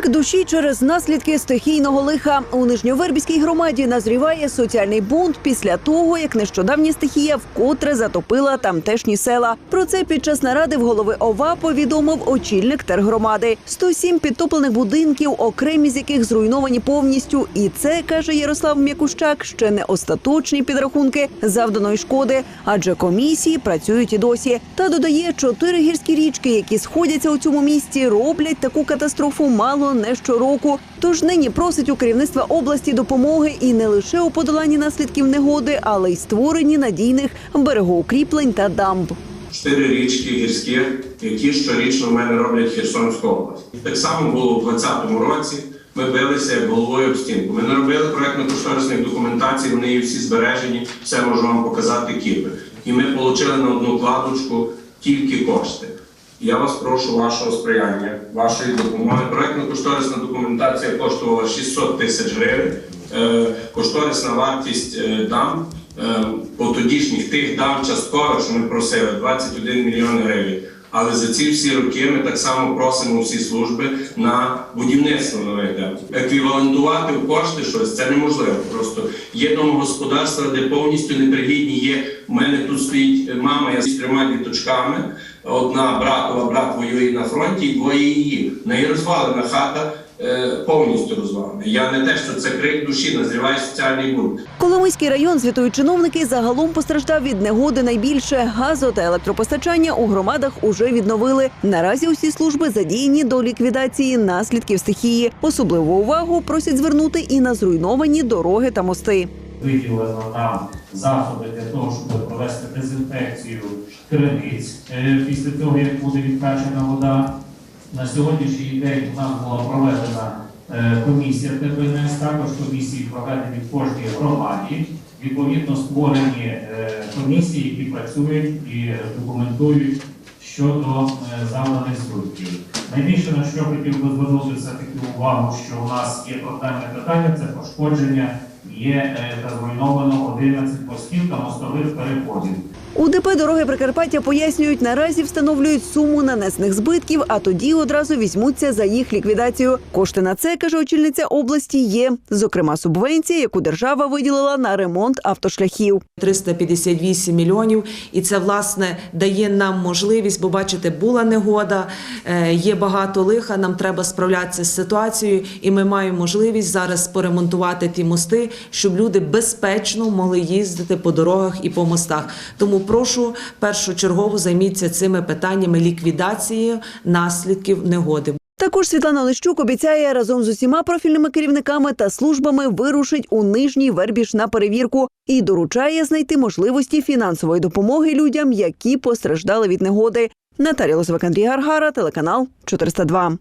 Крик душі через наслідки стихійного лиха у Нижньовербівській громаді назріває соціальний бунт після того, як нещодавня стихія вкотре затопила тамтешні села. Про це під час наради в голови ОВА повідомив очільник тергромади. 107 підтоплених будинків, окремі з яких зруйновані повністю. І це каже Ярослав М'якущак, ще не остаточні підрахунки завданої шкоди, адже комісії працюють і досі. Та додає, чотири гірські річки, які сходяться у цьому місті, роблять таку катастрофу мало не щороку. Тож нині просить у керівництва області допомоги і не лише у подоланні наслідків негоди, але й створенні надійних берегоукріплень та дамб. чотири річки гірські, які щорічно в мене роблять Херсонську область. Так само було у 2020 році. Ми билися головою об стінку. Ми не робили проектно-кошторисних документацій, вони всі збережені, все можу вам показати кіпи. І ми отримали на одну кладочку тільки кошти. Я вас прошу вашого сприяння, вашої допомоги. Проектно-кошторисна документація коштувала 600 тисяч гривень. Е, Кошторисна вартість е, дам е, по тодішніх тих дам частково, що ми просили 21 мільйон гривень. Але за ці всі роки ми так само просимо всі служби на будівництво нових дам. Еквівалентувати в кошти щось це неможливо. Просто є домогосподарства, де повністю непригідні є. У мене тут стоїть мама, я з трьома діточками. Одна братова, брат воює на фронті, двоє її. Неї розвалена хата повністю розвалена. Я не те, що це крик душі, назріває соціальний бунт. Коломийський район, звітують чиновники, загалом постраждав від негоди найбільше. Газо та електропостачання у громадах уже відновили. Наразі усі служби задіяні до ліквідації наслідків стихії. Особливу увагу просять звернути і на зруйновані дороги та мости. виділено нам засоби для того, щоб провести дезінфекцію криниць е, після того, як буде відкачена вода. На сьогоднішній день у нас була проведена е, комісія ТБНС, також комісії проведені в кожній громаді. Відповідно, створені е, комісії, які працюють і документують щодо е, завданих збитків. Найбільше на що хотів би звернути все таки увагу, що у нас є проблемне питання, це пошкодження є зруйновано 11 мостів та мостових переходів. У ДП дороги Прикарпаття пояснюють, наразі встановлюють суму нанесених збитків, а тоді одразу візьмуться за їх ліквідацію. Кошти на це каже очільниця області. Є зокрема субвенція, яку держава виділила на ремонт автошляхів. 358 мільйонів, і це власне дає нам можливість, бо бачите, була негода, е, є багато лиха. Нам треба справлятися з ситуацією, і ми маємо можливість зараз поремонтувати ті мости, щоб люди безпечно могли їздити по дорогах і по мостах. Тому прошу першочергово займіться цими питаннями ліквідації наслідків негоди. Також Світлана Лищук обіцяє разом з усіма профільними керівниками та службами вирушить у нижній вербіж на перевірку і доручає знайти можливості фінансової допомоги людям, які постраждали від негоди. Наталія Лозовик, Андрій Гаргара, телеканал 402.